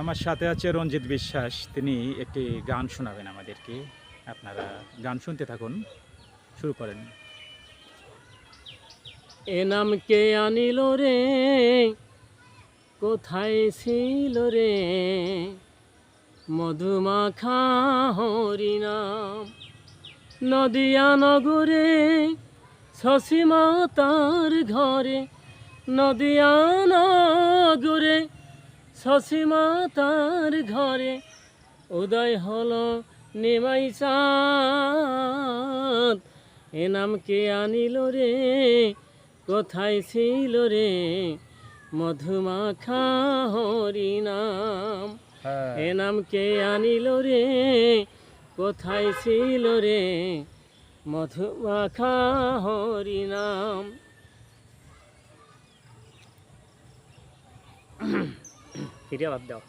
আমার সাথে আছে রঞ্জিত বিশ্বাস। তিনি একটি গান শোনাবেন আমাদেরকে। আপনারা গান শুনতে থাকুন। শুরু করেন। এ নাম কে আনিল রে? কোথায় ছিল রে? মধুমাখা হরিনাম নদিয়া নগরে শশীমা তার ঘরে। নদিয়া নগরে শশীমা তার ঘরে উদয় হলো নিমাই চাঁদ। এ নাম কে আনিল রে? কোথায় ছিল রে? মধুমাখা হরিনাম এ নাম কে আনিল রে? কোথায় ছিল রে? মধুমাখা হরিনাম ফিরে বাদ দাও।